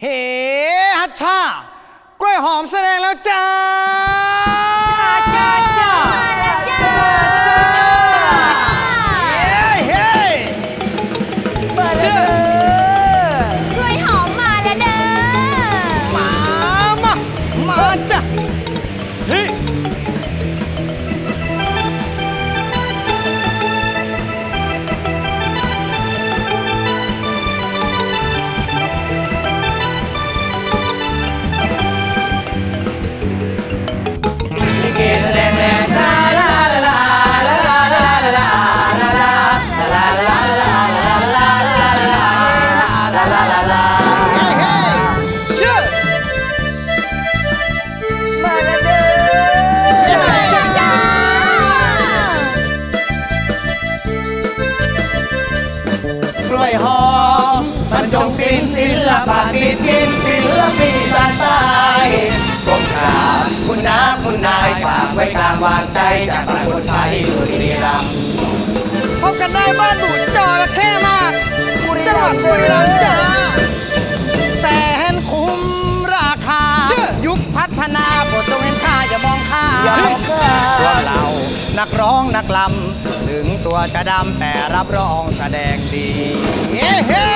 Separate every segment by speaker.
Speaker 1: เฮ้ฮัชชากล้วยหอมแสดงแล้วจ้า
Speaker 2: ศิลปินสานใต้กรมกราบคุณน้าคุณนายฝากไว้กลางวางใจจากประคนชัยบุรีรัมย์
Speaker 1: พบกันได้บ้านหนูจอระเข้มากจังหวัดบุรีรัมย์จ้าแสนคุ้มราคา ยุคพัฒนาโปรดจงเห็นค่าอย่ามองข้าม
Speaker 2: อย่ามองข้าม
Speaker 1: พวกเรานักร้องนักลำถึงตัวจะดำแต่รับรองแสดงดีเฮ้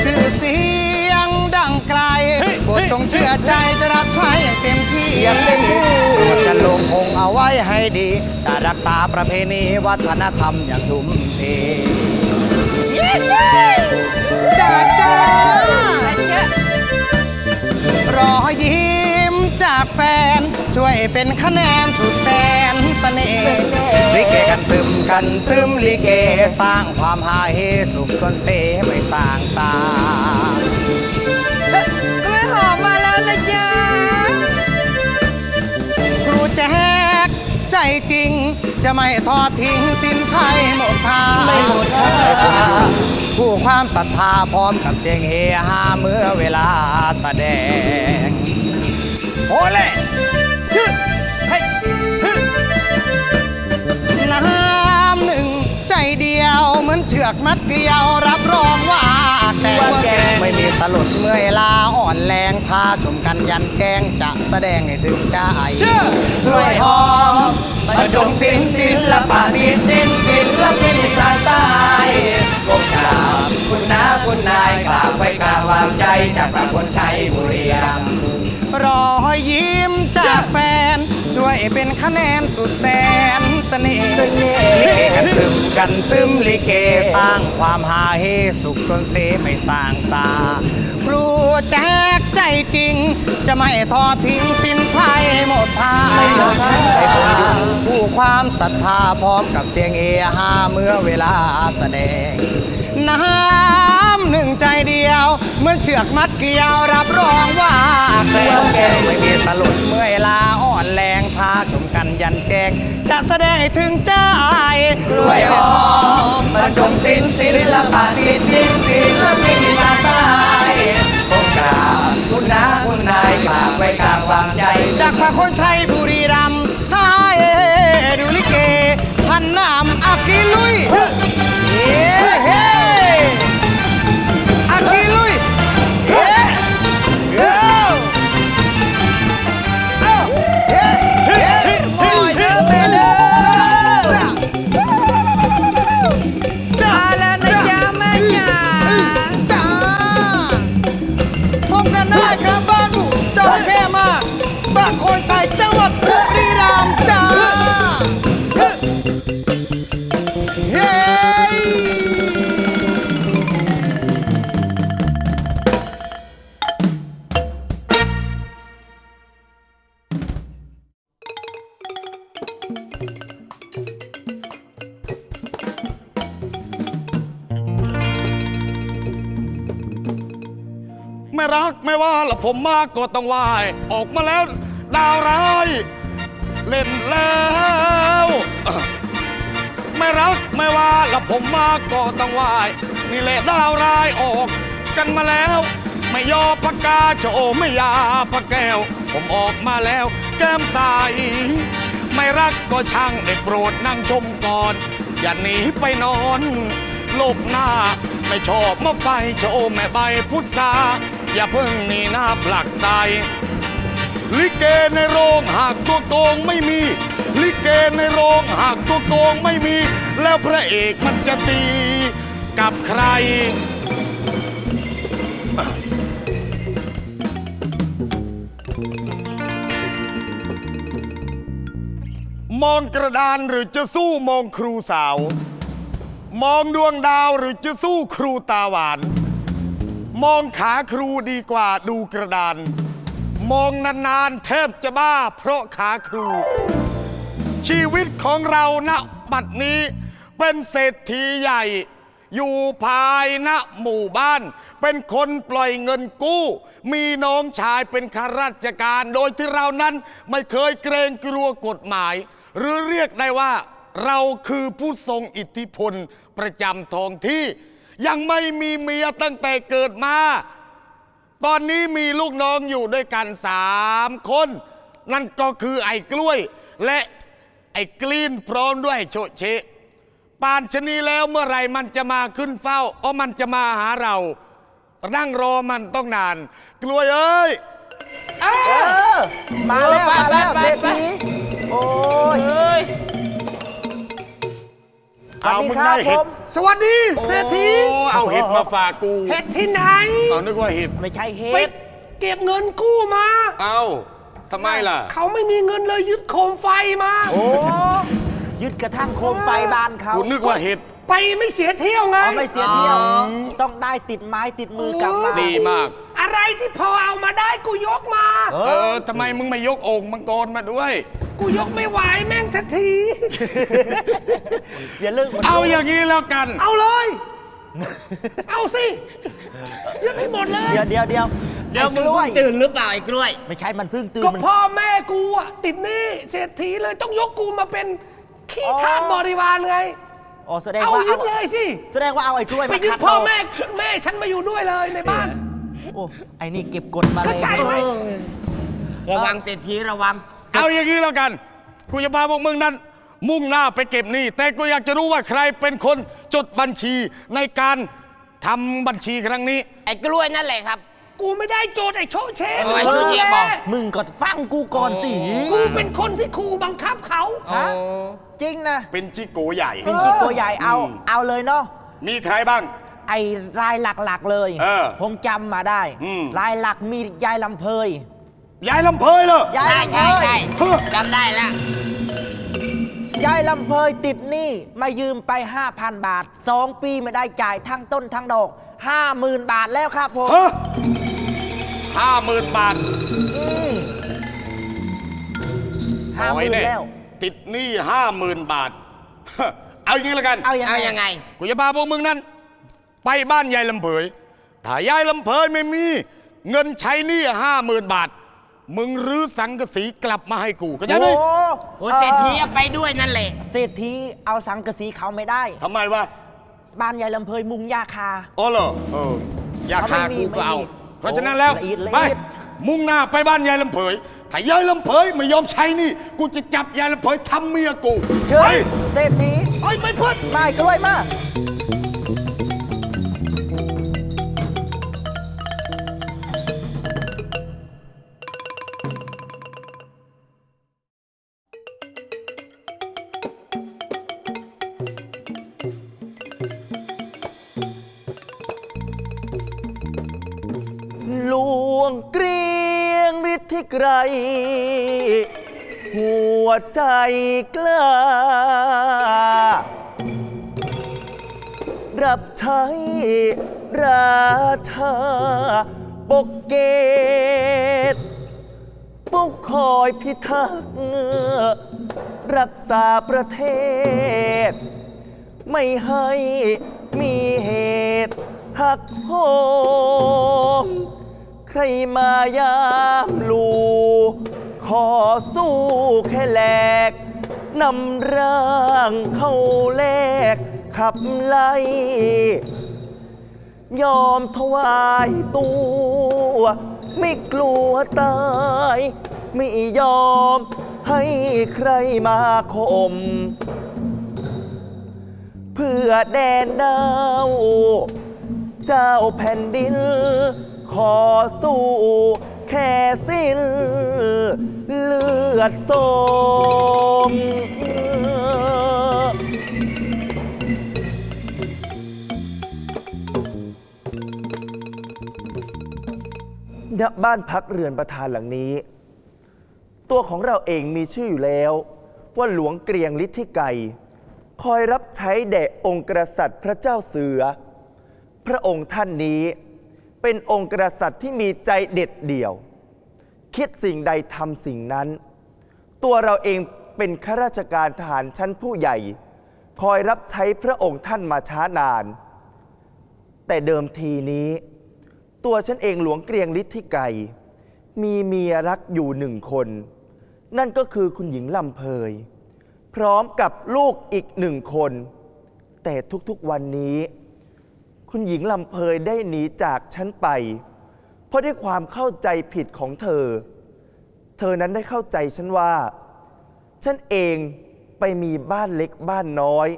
Speaker 1: เชื่อเสียงดังไกลโปรดจงเชื่อใจจะรับใช้อย่างเต็มที่
Speaker 2: อย่างเต็มที่
Speaker 1: โปรดจะลงคงเอาไว้ให้ดี จะรักษาประเพณีวัฒนธรรมอย่างทุ่มเทจ้าจ้ารอยยิ้ม จากแฟน ช่วยเป็นคะแนนสุดแสนเสน่ห์ลิเกกันตึมกันตึมลิเกสร้างความฮาเฮสุขส่วนเสไม่สร้างสา
Speaker 2: กล้วยหอมมาแล้วนะจ๊ะ
Speaker 1: ครูแจ๊กใจจริง จะไม่ทอดทิ้งสินไทยหมดทาง
Speaker 2: ไม่หมดท่า
Speaker 1: ผู้ความศรัทธาพร้อมกับเสียงเฮฮาเมื่อเวลาแสดง โอ้เล่ฮึเฮ้ยฮึน้ำหนึ่งใจเดียวเหมือนเชือกมัดเกลียวรับรองว่าแต่
Speaker 2: ว่าแกง
Speaker 1: ไม่มีสลดเมื่อยลาอ่อนแรงท้าชมกันยันแกงจะแสดงให้ถึงใจเชื่อก
Speaker 2: ล้วยหอมบรรจงศิลป์ศิลปะติดดินศิลปินสานใต้กรมกราบคุณน้าคุณนายกราบไว้กลางวางใจจากประคนชัยบุรีรัมย์
Speaker 1: รอยยิ้มจากแฟน ช่วยเป็นคะแนนสุดแสนเสน่ห์ลิเกกันตึมกันตึมลิเกสร้างความฮาเฮสุขสนเสไม่สร้างสาครูแจกใจจริง จะไม่ทอดทิ้งสินไทยหมดทาง
Speaker 2: ไม่หมดทาง
Speaker 1: ให้ผมผู้ความศรัทธาพร้อมกับเสียงเอฮาเมื่อเวลาแสดงน้ำหนึ่งใจเดียวเหมื่อนเชือกมัดเกลียวรับรองว่า แสดงให้ถึงใจ
Speaker 2: กล้วยหอมบรรจงศิลป์ศิลปะติดดินศิลปินมาใต้กรมกราบคุณน้าคุณนายฝากไว้กลางวางใจ
Speaker 1: จากพระคนชัยบุรี
Speaker 3: ผมมากก็ต้องไหวออกมาแล้วดาวร้าย เล่นแล้วเอ่อไม่รักไม่ว่าละผมมากก็ต้องไหวนี่แหละดาวร้ายออกกันมาแล้ว ไม่ยอพกาโจไม่ยาพระแก้ว ผมออกมาแล้ว แก้มใส ไม่รักก็ช่างได้โปรดนั่งชมก่อน อย่าหนีไปนอนหลบหน้า ไม่ชอบมาไฟโชว์แม่ใบพุทรา อย่าเพิ่งนีหน้าผลักใสลิเกในโรงหากตัวโกงไม่มี ลิเกในโรงหากตัวโกงไม่มี แล้วพระเอกมันจะตีกับใคร มองกระดานหรือจะสู้มองครูสาว มองดวงดาวหรือจะสู้ครูตาหวาน มองขาครูดีกว่าดูกระดาน มองนานๆแทบจะบ้าเพราะขาครู ชีวิตของเราณบัดนี้ เป็นเศรษฐีใหญ่ อยู่ภายณหมู่บ้าน เป็นคนปล่อยเงินกู้ มีน้องชายเป็นข้าราชการ โดยที่เรานั้นไม่เคยเกรงกลัวกฎหมาย หรือเรียกได้ว่า เราคือผู้ทรงอิทธิพลประจำท้องที่ ยังไม่มีเมียตั้งแต่เกิดมา ตอนนี้มีลูกน้องอยู่ด้วยกันสามคน นั่นก็คือไอ้กล้วย และไอ้กลีนพร้อมด้วยโชะเชะปานชะนีแล้วเมื่อไหรมันจะมาขึ้นเฝ้าอ๋อมันจะมาหาเรานั่งรอมันต้องนาน กล้วยเอ้ย
Speaker 4: เออมาแล้วมาแล้วเศรษฐีโอ้ย
Speaker 3: เอา
Speaker 4: สวัสดี
Speaker 3: มึง
Speaker 4: ครับ
Speaker 3: ได้เห็ด
Speaker 4: ผม
Speaker 5: สวัสดีเศรษฐี
Speaker 3: โอ้เอาเห็ดมาฝากกู
Speaker 5: เห็ดที่ไหน
Speaker 3: เอานึกว่าเห็ด
Speaker 4: ไม่ใช่เฮ
Speaker 5: ไป
Speaker 4: ด
Speaker 5: เก็บเงินกู้มา
Speaker 3: เอาทำไมล่ะ
Speaker 5: เขาไม่มีเงินเลยยึดโคมไฟมา
Speaker 4: โอ้ยึดกระทั่งโคมไฟบ้านเขา
Speaker 3: กูนึกว่าเห็ด
Speaker 5: ไปไม่เสียเที่ยวไง
Speaker 4: เอาไม่เสียเที่ยวต้องได้ติดไม้ติดมือกลับมา
Speaker 3: ดีมาก
Speaker 5: อะไรที่พอเอามาได้กูยกมา
Speaker 4: เอ
Speaker 3: เอ
Speaker 4: อ
Speaker 3: อทำไมมึงไม่ยกโอ่งมังกรมาด้วย
Speaker 5: กูยกไม่ไหวแม่งทันที
Speaker 4: อย่าเลิกมัน
Speaker 3: เอาอย่างนี้แล้วกัน
Speaker 5: เอาเลย เอาสิยึดให้หมดเลย
Speaker 4: เดี๋ยวเดี๋ยวเดี๋ยว
Speaker 6: เดี๋ยวมึง
Speaker 4: ไอ้กล้วย
Speaker 6: เพิ่งตื่นหรือเปล่าไอ้กล้วย
Speaker 4: ไม่ใช่มันเพิ่งตื่น
Speaker 5: ก็
Speaker 4: มัน
Speaker 5: พ่อแม่กูอะติดหนี้เศรษฐีเลยต้องยกกูมาเป็นขี้
Speaker 4: อ๋อ
Speaker 5: ทาสบริวารไง
Speaker 4: อ๋อแสดง
Speaker 5: เอา
Speaker 4: ว่า
Speaker 5: ยึ
Speaker 4: เอา
Speaker 5: ดเลยสิ
Speaker 4: แสดงว่าเอาไอ้กล้วย
Speaker 5: ไป
Speaker 4: มา
Speaker 5: ยึด
Speaker 4: คัด
Speaker 5: พ่อ
Speaker 4: เา
Speaker 5: แม่แม่ฉันมาอยู่ด้วยเลยในบ้าน
Speaker 4: โอ้ไอ้นี่เก็บกดมาเล
Speaker 5: เข้ายใจไหม
Speaker 6: ระวังเศรษฐีระวัง
Speaker 3: เอาอย่างนี้แล้วกัน กูจะพาพวกมึงนั้น มุ่งหน้าไปเก็บหนี้ แต่กูอยากจะรู้ว่าใครเป็นคนจดบัญชีในการทำบัญชีครั้งนี้
Speaker 6: ไอ้กล้วยนั่นแหละครับ
Speaker 5: กูไม่ได้โจทย์ไอ้โชว์เชฟ
Speaker 6: เออไอ้โชว์เชฟบอก
Speaker 4: มึงก็ฟังกูก่อนสิ
Speaker 5: กูเป็นคนที่ครูบังคับเขา
Speaker 6: โอ้
Speaker 4: จริงนะ
Speaker 3: เป็นจิโกใหญ่
Speaker 4: เป็นจิตตัวใหญ่เอา
Speaker 3: อืม
Speaker 4: เอาเลยเนาะ
Speaker 3: มีใครบ้าง
Speaker 4: ไอ้รายหลักๆเลย
Speaker 3: เออ
Speaker 4: ผมจำมาได้
Speaker 3: อืม
Speaker 4: รายหลักมียายลำเพย
Speaker 3: ยายลำเพยเหรอยา
Speaker 4: ย
Speaker 6: ใช่
Speaker 4: ลำเพ
Speaker 6: ใช่
Speaker 4: ย
Speaker 6: ใช่
Speaker 3: เฮ้อ
Speaker 6: จำได้แล้ว
Speaker 4: ยายลำเพยติดหนี้มายืมไป 5,000 บาท 2 ปีไม่ได้จ่ายทั้งต้นทั้งดอก 50,000 บาทแล้วครับผม
Speaker 3: ฮะห้าหมื่นบาท
Speaker 4: ห้าห
Speaker 3: โอ้ย
Speaker 4: มื่น
Speaker 3: เนี่ย
Speaker 4: แล้ว
Speaker 3: ติดหนี้ห้าหมื่นบาทฮะเอาอย่างนี้แล้วกัน
Speaker 4: เอายัง
Speaker 6: เอา
Speaker 4: ไง
Speaker 6: ยังไง
Speaker 3: กูจะพาพวกมึงนั้น ไปบ้านยายลำเพยถ้ายายลำเพยไม่มี เงินใช้หนี้ห้าหมื่นบาท มึงรื้อสังกะสีกลับมาให้กูเข้าใจไหม
Speaker 4: โอ้
Speaker 6: โอ้เศรษฐีเอาไปด้วยนั่นแหละ
Speaker 4: เศรษฐีเอาสังกะสีเขาไม่ได้
Speaker 3: ทำไมวะ
Speaker 4: บ้านยายลำเพยมุงยาคา
Speaker 3: อ๋อเหรอเอออยากฆ่า
Speaker 4: เขาไม่มี
Speaker 3: กูก็เอา
Speaker 4: ไม่มี
Speaker 3: เพราะฉะนั้นแล้ว
Speaker 4: โอ้ละเอียดละ
Speaker 3: ไป
Speaker 4: เอียด
Speaker 3: มุ่งหน้าไปบ้านยายลำเผยถ้ายายลำเผยไม่ยอมใช้หนี่ กูจะจับยายลำเผยทำเมียกู
Speaker 4: เชิ
Speaker 3: ไป
Speaker 4: ญเศรษฐี
Speaker 3: ไอ้ยไม่พ้น
Speaker 4: ไม่กล้วยมาห หัวใจกล้า รับใช้ราชาปกเกตเฝ้าคอยพิทักษ์รักษาประเทศ ไม่ให้มีเหตุหักโหม ใครมายามลู ขอสู้แค่แหลกนำร่างเข้าแลกขับไล่ ยอมถวายตัว ไม่กลัวตาย ไม่ยอมให้ใครมาข่มเพื่อแดนดาว เจ้าแผ่นดิน ขอสู้แค่สิ้นเลือดโสมณบ้านพักเรือนประธานหลังนี้ ตัวของเราเองมีชื่ออยู่แล้ว ว่าหลวงเกรียงฤทธิไกรคอยรับใช้แด่องค์กษัตริย์พระเจ้าเสือ พระองค์ท่านนี้ เป็นองค์กษัตริย์ที่มีใจเด็ดเดี่ยว คิดสิ่งใดทำสิ่งนั้น ตัวเราเองเป็นข้าราชการทหารชั้นผู้ใหญ่ คอยรับใช้พระองค์ท่านมาช้านาน แต่เดิมทีนี้ ตัวฉันเองหลวงเกรียงฤทธิไกรมีเมียรักอยู่หนึ่งคน นั่นก็คือคุณหญิงลำเพย พร้อมกับลูกอีกหนึ่งคน แต่ทุกๆวันนี้ คุณหญิงลำเพยได้หนีจากฉันไป เพราะด้วยความเข้าใจผิดของเธอ เธอนั้นได้เข้าใจฉันว่า ฉันเองไปมีบ้านเล็กบ้านน้อย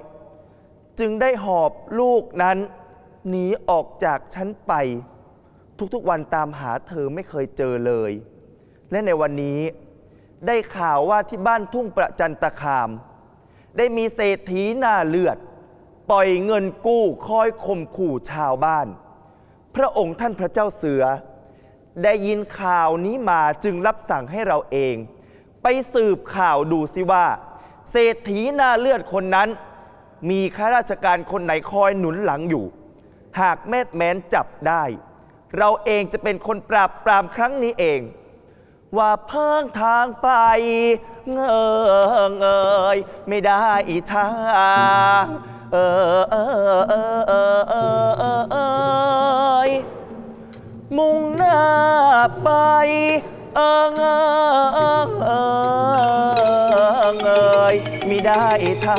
Speaker 4: จึงได้หอบลูกนั้นหนีออกจากฉันไป ทุกๆวันตามหาเธอไม่เคยเจอเลย และในวันนี้ได้ข่าวว่าที่บ้านทุ่งประจันตคาม ได้มีเศรษฐีหน้าเลือด ปล่อยเงินกู้คอยข่มขู่ชาวบ้าน พระองค์ท่านพระเจ้าเสือ ได้ยินข่าวนี้มาจึงรับสั่งให้เราเอง ไปสืบข่าวดูสิว่า เศรษฐีหน้าเลือดคนนั้น มีข้าราชการคนไหนคอยหนุนหลังอยู่ หากแม่แม้นจับได้ เราเองจะเป็นคนปราบปรามครั้งนี้เอง ว่าเพิ่งทางไป เงอเงยไม่ได้ทาง เออเออเออเออเออเออเอยมุ่งหน้าไป เออเออเออเออเงยไม่ได้ทา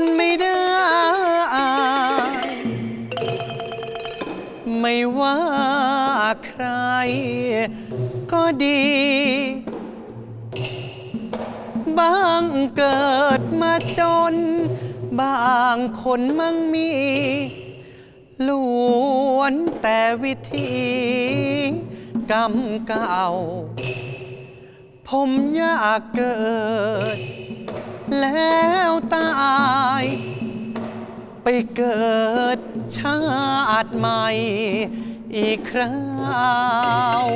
Speaker 7: ั
Speaker 8: นไม่ได้ ไม่ว่าใครก็ดี บางเกิดมาจน บางคนมั่งมีล้วนแต่วิธีกรรมเก่า ผมอยากเกิด แล้วตาย ไปเกิดชาติใหม่ อีกคราว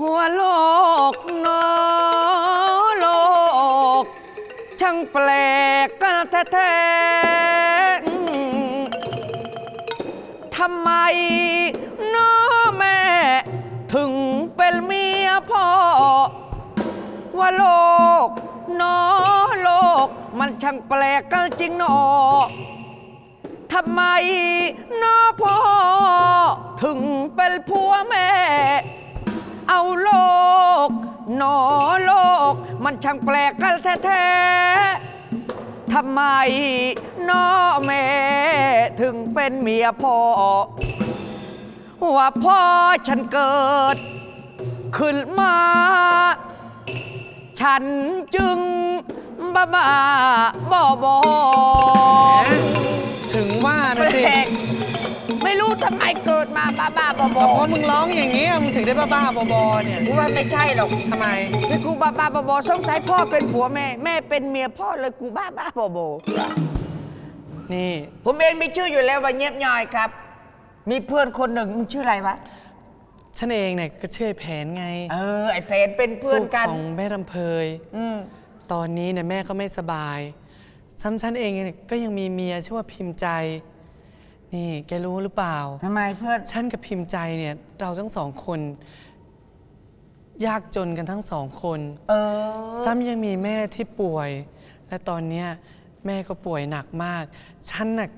Speaker 9: หัวโลกเนอโลก ช่างแปลกกันแท้ๆำไมน้อแม่ ถึงเป็นเมียพ่อ ว่าโลกเนอโลก มันช่างแปลกกันจริงหนอทำไมน้อพ่อ ถึงเป็นผัวแม่ เอาโลก หนอโลก มันช่างแปลกกันแท้ๆ ทำไมน้อแม่ถึงเป็นเมียพ่อ ว่าพ่อฉันเกิด ขึ้นมา ฉันจึงบ้าบ้าบอบอ
Speaker 8: ถึงว่านะสิ
Speaker 9: ไม่รู้ทำไมเกิดมาบ้าบ้าบอบ
Speaker 8: ก็
Speaker 9: อ
Speaker 8: เพราะมึงร้องอย่างนี้ยมึงถึงได้บ้าๆบอๆเนี่ย
Speaker 9: กูว่าไม่ใช่หรอก
Speaker 8: ทำไม
Speaker 9: คือกูบ้าบ้าบอบอสงสัยพ่อเป็นผัวแม่ แม่เป็นเมียพ่อเลยกูบ้าบ้าบอบอ
Speaker 8: นี่
Speaker 9: ผมเองมีชื่ออยู่แล้วว่าเงียบย่อยครับ
Speaker 5: มีเพื่อนคนหนึ่งมึงชื่ออะไรวะ
Speaker 8: ฉันเองเนี่ยก็เชื่อแผนไง
Speaker 5: เออไอ้เพนเป็นเพื่อนกัน
Speaker 8: ลูของแม่ลำเพย
Speaker 5: อืม
Speaker 8: ตอนนี้เนี่ยแม่ก็ไม่สบายซ้ำฉันเองเนี่ยก็ยังมีเมียชื่อว่าพิมพ์ใจ นี่แกรู้หรือเปล่า
Speaker 5: ทำไมเพื่อน
Speaker 8: ฉันกับพิมพ์ใจเนี่ย เราทั้งสองคน ยากจนกันทั้งสองคน
Speaker 5: เออ
Speaker 8: ซ้ำยังมีแม่ที่ป่วย และตอนเนี้ยแม่ก็ป่วยหนักมาก ฉันน่ะ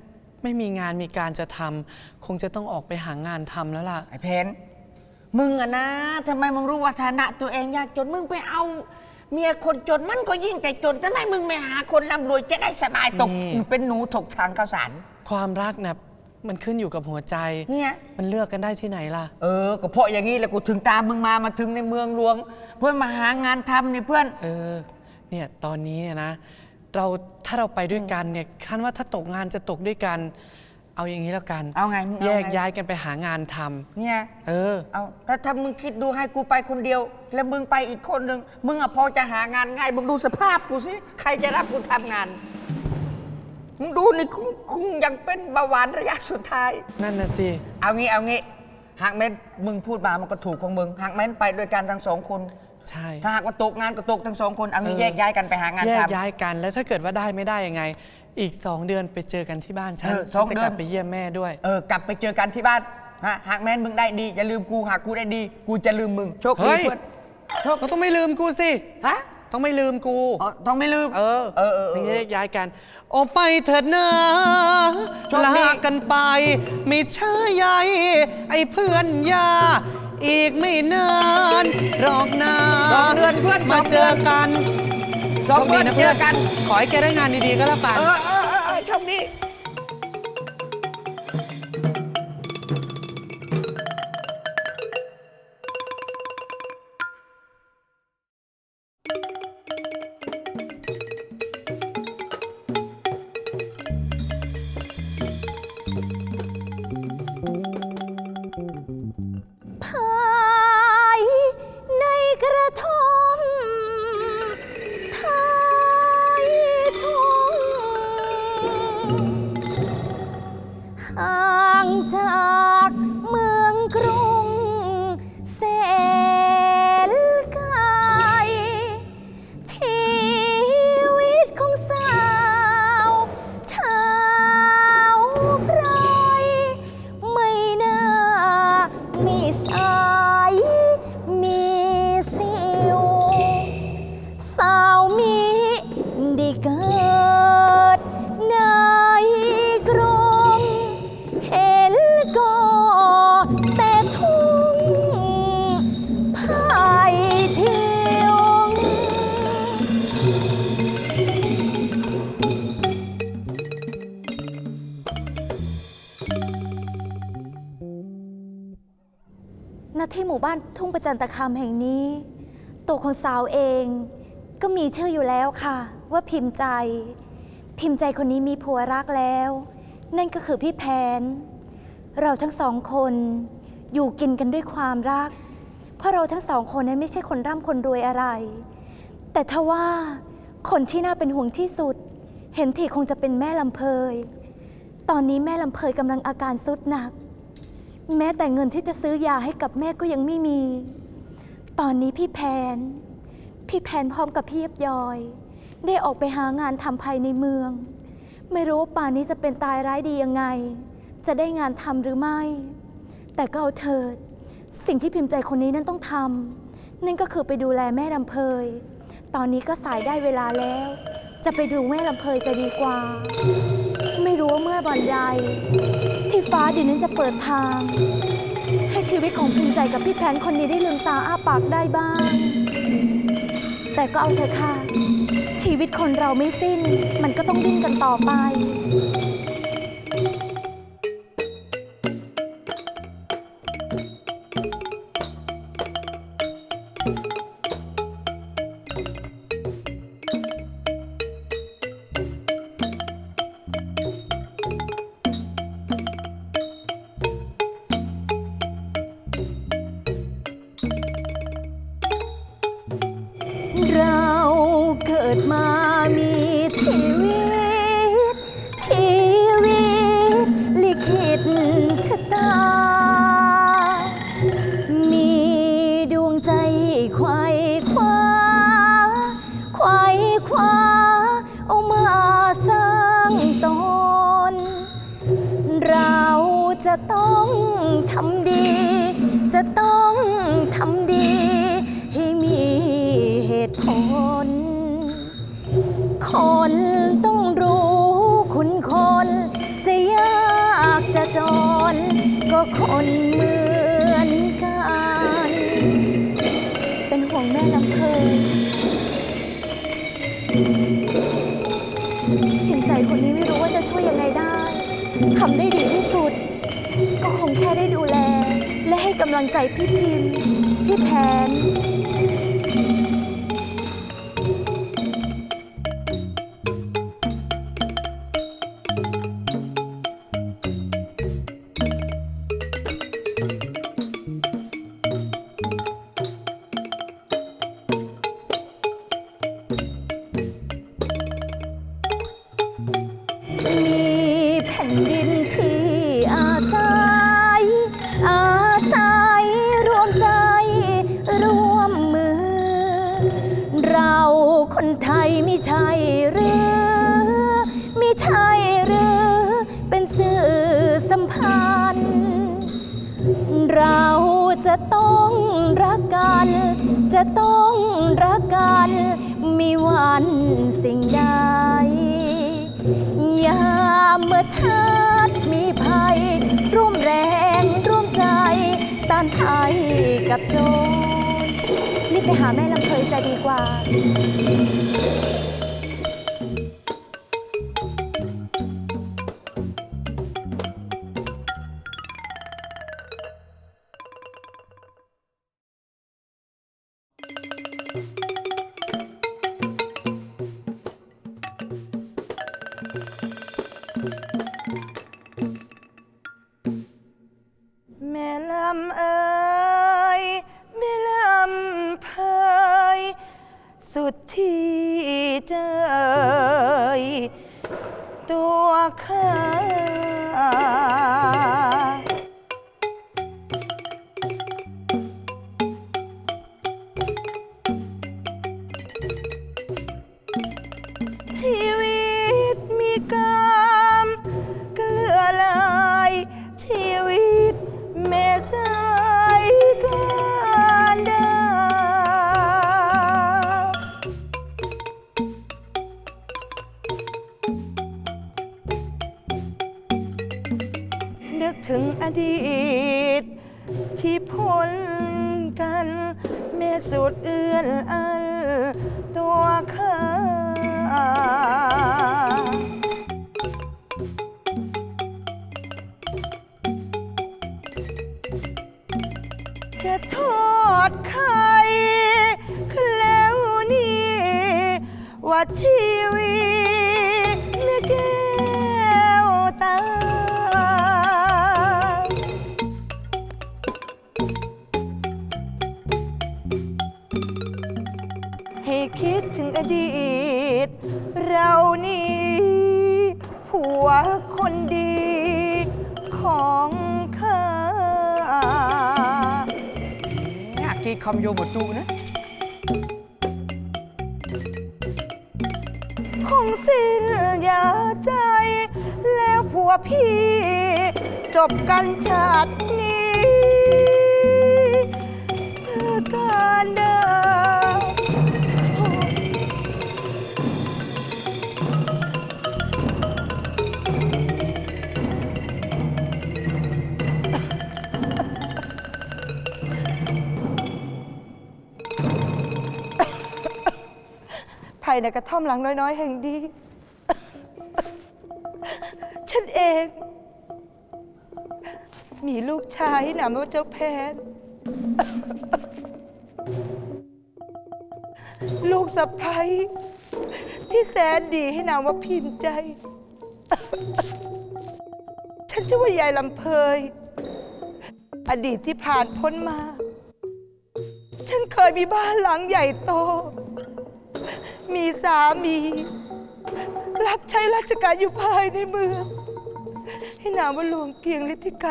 Speaker 8: ไม่มีงานมีการจะทำคงจะต้องออกไปหางานทำแล้วล่ะ
Speaker 5: ไอ้เพนมึงอะนะทำไมมึงรู้ว่าฐานะตัวเองยากจนมึงไปเอา เมียคนจนมันก็ยิ่งแต่จนทำไมมึงไม่หาคนร่ำรวยจะได้สบายตก
Speaker 8: นี่
Speaker 5: มึงเป็นหนูถกทางข้าวสาร
Speaker 8: ความรักนะ มันขึ้นอยู่กับหัวใจ
Speaker 5: เนี่ย
Speaker 8: มันเลือกกันได้ที่ไหนล่ะ
Speaker 5: เออก็เพราะอย่างนี้แหละกูถึงตามมึงมามาถึงในเมืองหลวง เพื่อนมาหางานทำเนี่ยเพื่อน
Speaker 8: เออ เนี่ย ตอนนี้เนี่ยนะ เรา ถ้าเราไปด้วยกันเนี่ยคันว่าถ้าตกงานจะตกด้วยกัน เอาอย่างนี้แล้วกัน
Speaker 5: เอาไงมึงเอาไง
Speaker 8: แยกย้ายกันไปหางานทำ
Speaker 5: เนี่ย
Speaker 8: เออ
Speaker 5: เอาแล้วถ้ามึงคิดดูให้กูไปคนเดียว แล้วมึงไปอีกคนหนึ่งมึงอะพอจะหางานง่ายมึงดูสภาพกูสิใครจะรับกูทำงาน มึงดูนี่คุคุยังเป็นเบาหวานระยะสุดท้าย
Speaker 8: นั่นน่ะสิ
Speaker 5: เอางี้เอางี้หากแม้นมึงพูดมามันก็ถูกของมึงหากแม้นไปด้วยกันทั้งสองคน
Speaker 8: ใช่
Speaker 5: ถ้าหากว่าตกงานก็ตกทั้งสองคนเอางี้
Speaker 8: เออ
Speaker 5: แยกย้ายกันไปหางาน
Speaker 8: แยก
Speaker 5: ทำ
Speaker 8: ย้ายกันแล้วถ้าเกิดว่าได้ไม่ได้ยังไง อีกสองเดือนไปเจอกันที่บ้านฉัน
Speaker 5: เออ
Speaker 8: ฉัน
Speaker 5: สอง
Speaker 8: จะ
Speaker 5: เดือน
Speaker 8: กลับไปเยี่ยมแม่ด้วย
Speaker 5: เออกลับไปเจอกันที่บ้านนะหากแม้นมึงได้ดีอย่าลืมกูหากกูได้ดี กูจะลืมมึงโชคดี
Speaker 8: เฮ้ย
Speaker 5: เพื่อนโชค
Speaker 8: เราต้องไม่ลืมกูสิ
Speaker 5: ฮะ
Speaker 8: ต้องไม่ลืมกู
Speaker 5: อ๋อต้องไม่ลืม
Speaker 8: เออ
Speaker 5: เออเออเออ
Speaker 8: ถึงจะแยกย้ายกัน ออกไปเถิดนะ
Speaker 5: โชคดี
Speaker 8: ลากันไป ไม่ช้าใยไอ้เพื่อนยา อีกไม่นานหรอกนา
Speaker 5: สองเดือนเพื่อนส
Speaker 8: มา
Speaker 5: อง
Speaker 8: เจ
Speaker 5: เดือ
Speaker 8: อนกัน
Speaker 5: สองเดือน
Speaker 8: โชคดีนะ
Speaker 5: เจ
Speaker 8: เพื่อ
Speaker 5: อนกัน
Speaker 8: ขอให้แกได้งานดีๆก็แล้วกัน
Speaker 5: เออเออเออเออโชคดี
Speaker 10: ประจันตคามแห่งนี้ ตัวของสาวเองก็มีชื่ออยู่แล้วค่ะ ว่าพิมพ์ใจ พิมพ์ใจคนนี้มีผัวรักแล้ว นั่นก็คือพี่แผนเราทั้งสองคนอยู่กินกันด้วยความรัก เพราะเราทั้งสองคนนั้นไม่ใช่คนร่ำคนรวยอะไร แต่ทว่าคนที่น่าเป็นห่วงที่สุด เห็นทีคงจะเป็นแม่ลำเพย ตอนนี้แม่ลำเพยกำลังอาการสุดหนัก แม้แต่เงินที่จะซื้อยาให้กับแม่ก็ยังไม่มี ตอนนี้พี่แพน พี่แพนพร้อมกับพี่เย็บยอย ได้ออกไปหางานทำภายในเมือง ไม่รู้ว่าป่านนี้จะเป็นตายร้ายดียังไง จะได้งานทำหรือไม่ แต่ก็เอาเถิด สิ่งที่พิมพ์ใจคนนี้นั้นต้องทำนั่นก็คือไปดูแลแม่ลำเพย ตอนนี้ก็สายได้เวลาแล้ว จะไปดูแม่ลำเพยจะดีกว่า รู้ว่าเมื่อบันใด ที่ฟ้าดินนั้นจะเปิดทาง ให้ชีวิตของภูมิใจกับพี่แผนคนนี้ได้ลืมตาอ้าปากได้บ้าง แต่ก็เอาเถอะค่ะ ชีวิตคนเราไม่สิ้น มันก็ต้องดิ้นกันต่อไป
Speaker 11: ทำได้ดีที่สุด ก็คงแค่ได้ดูแล และให้กำลังใจพี่พิมพ์ พี่แพน ดินที่อาศัย อาศัยรวมใจ ร่วมมือ เราคนไทยไม่ใช่หรือไม่ใช่หรือ เป็นสื่อสัมพันธ์ เราจะต้องรักกัน จะต้องรักกัน มีวันสิ่งใด มเมื่อชาติมีภัย ร่วมแรงร่วมใจ ต้านภัยกับโจรรีบไปหาแม่ลำเคยจะดีกว่า ต เรานี่ผัวคนดีของข้า
Speaker 5: กี่คำโยบตูนะ
Speaker 11: คงสิ้นยาใจ แล้วผัวพี่ จบกันชาตินี้เธอการเดิน ภายในกระท่อมหลังน้อย ๆ แห่งดีฉันเอง มีลูกชายนามว่าเจ้าแพนลูกสะพ้ยที่แสนดีให้นามว่าพิมพ์ใจ ฉันชื่อว่ายายลำเพย อดีตที่ผ่านพ้นมา ฉันเคยมีบ้านหลังใหญ่โต มีสามี รับใช้ราชการอยู่ภายในเมือง ให้นามว่าหลวงเกียงฤทธิไกร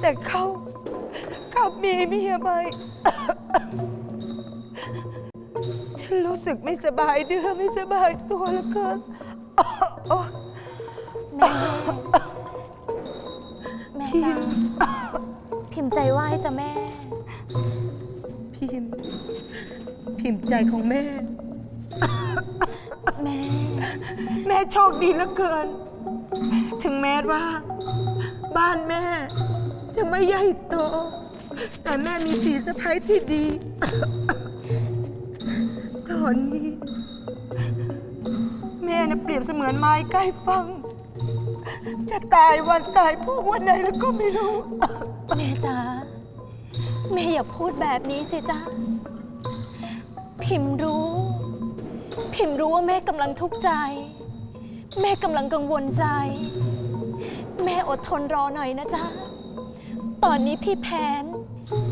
Speaker 11: แต่เขากลับมีเมียใหม่ ฉันรู้สึกไม่สบายเดือไม่สบายตัวแล้วเกิน
Speaker 10: แม่แม่จ้าพิมพ์ใจไหว้จ้ะแม่
Speaker 11: พิมพ์ พิมพ์ใจของแม่
Speaker 10: แม่
Speaker 11: แม่โชคดีเหลือเกิน ถึงแม้ว่า บ้านแม่ จะไม่ใหญ่โต แต่แม่มีสีสะพ้ายที่ดี ตอนนี้ แม่น่ะเปรียบเสมือนไม้ใกล้ฟัง จะตายวันตายพวกวันไหนแล้วก็ไม่รู้
Speaker 10: แม่จ๋า แม่อย่าพูดแบบนี้สิจ๊ะ พิมรู้ พิมรู้ว่าแม่กำลังทุกข์ใจ แม่กำลังกังวลใจ แม่อดทนรอหน่อยนะจ๊ะ ตอนนี้พี่แพน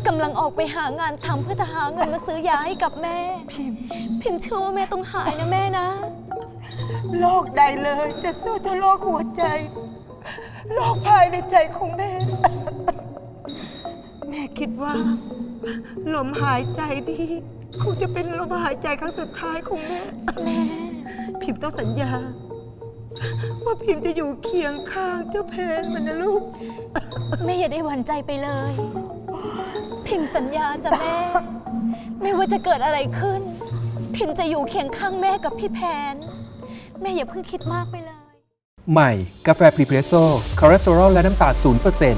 Speaker 10: กำลังออกไปหางานทำเพื่อจะหาเงินมาซื้อยาให้กับแม่
Speaker 11: พิมพิ
Speaker 10: มเชื่อว่าแม่ต้องหายนะแม่นะ
Speaker 11: โรคใดเลยจะสู้เท่าโรคหัวใจ โรคภายในใจของแม่ แม่คิดว่า ลมหายใจดีคงจะเป็นลมหายใจครั้งสุดท้ายของแม่
Speaker 10: แม่
Speaker 11: พิมพ์ต้องสัญญา ว่าพิมพ์จะอยู่เคียงข้างเจ้าเพนมันนะลูก
Speaker 10: แม่อย่าได้หวั่นใจไปเลย พิมพ์สัญญาจ้ะแม่ ไม่ว่าจะเกิดอะไรขึ้น พิมพ์จะอยู่เคียงข้างแม่กับพี่แพน แม่อย่าเพิ่งคิดมากไปเลย
Speaker 8: ใหม่ กาแฟพรีเพรสโซ่คอเลสเตอรอลและน้ำตาล0%น